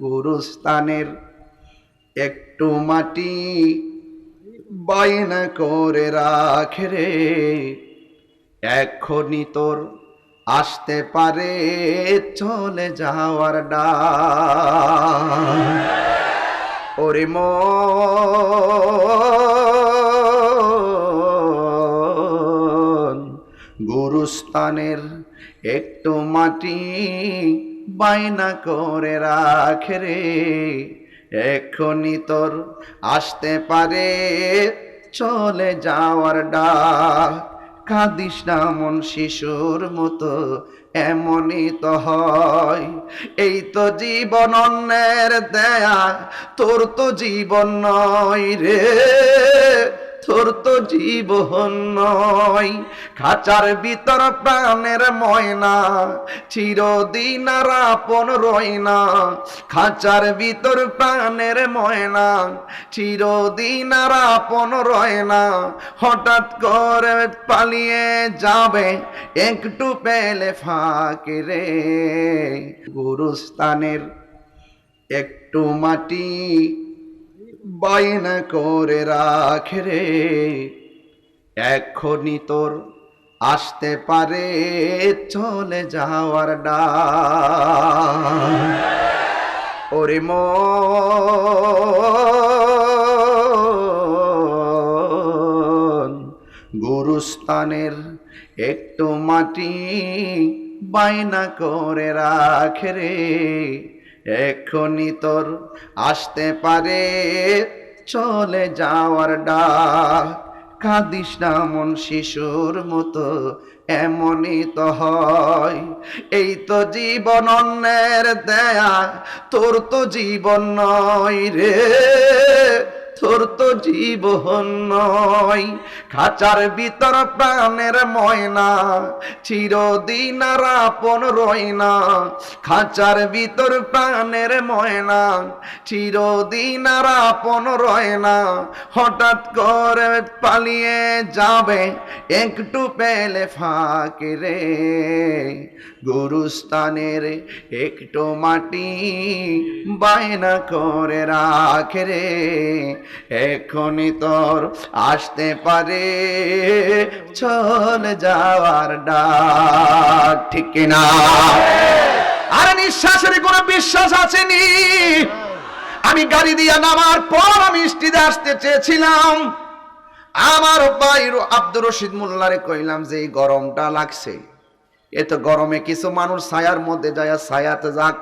গুরুস্থানের একটু মাটি বাইনা করে রাখে রে। এখনই তোর আসতে পারে, চলে যাওয়ার ডা ওরে মন গুরুস্থানের একটু মাটি বাইনা করে রাখে রে। এখনই তোর আসতে পারে। চলে যাওয়ার ডাক। কাঁদিস না মন শিশুর মতো, এমনই তো হয়। এই তো জীবন অন্যের দেয়া, তোর তো জীবন নয় রে। তোর জীবন নয়। খাঁচার ভিতর প্রাণের ময়না, চিরদিন আর আপন রয় না। খাঁচার ভিতর প্রাণের ময়না, চিরদিন আর আপন রয় না। হঠাৎ করে পালিয়ে যাবে একটু পেলে ফাঁকে রে। গুরুস্থানের একটু মাটি বাইনা করে রাখে রে। এখনই তোর আসতে পারে, চলে যাওয়ার ডা ওরে মন গুরুস্থানের একটু মাটি বাইনা করে রাখে রে। এখনই তোর আসতে পারে। চলে যাওয়ার ডাক, কাঁদিস না মন শিশুর মতো, এমনই তো হয়। এই তো জীবন অন্যের দেয়া, তোর তো জীবন নয় রে। তোর জীবন নয়। খাঁচার ভিতর প্রাণের ময়না, চিরদিন আর আপন রয় না। খাঁচার ভিতর প্রাণের ময়না, চিরদিন আর আপন রয় না। হঠাৎ করে পালিয়ে যাবে একটু পেলে ফাঁকে রে। গুরুস্থানের একটু মাটি বায়না করে রাখে রে। এখনই তোর আসতে পারে, চলে যাওয়ার ডাক, ঠিক না? আর নিঃশ্বাসের কোনো বিশ্বাস আসেনি আমি গাড়ি দিয়া নামার পর আমি স্টিদে আসতে চেয়েছিলাম। আমার ভাই আব্দুর রশিদ মোল্লারে কইলাম যে, এই গরমটা লাগছে। এ তো গরমে কিছু মানুষ ছায়ার মধ্যে যায় ছায়াতে যাক।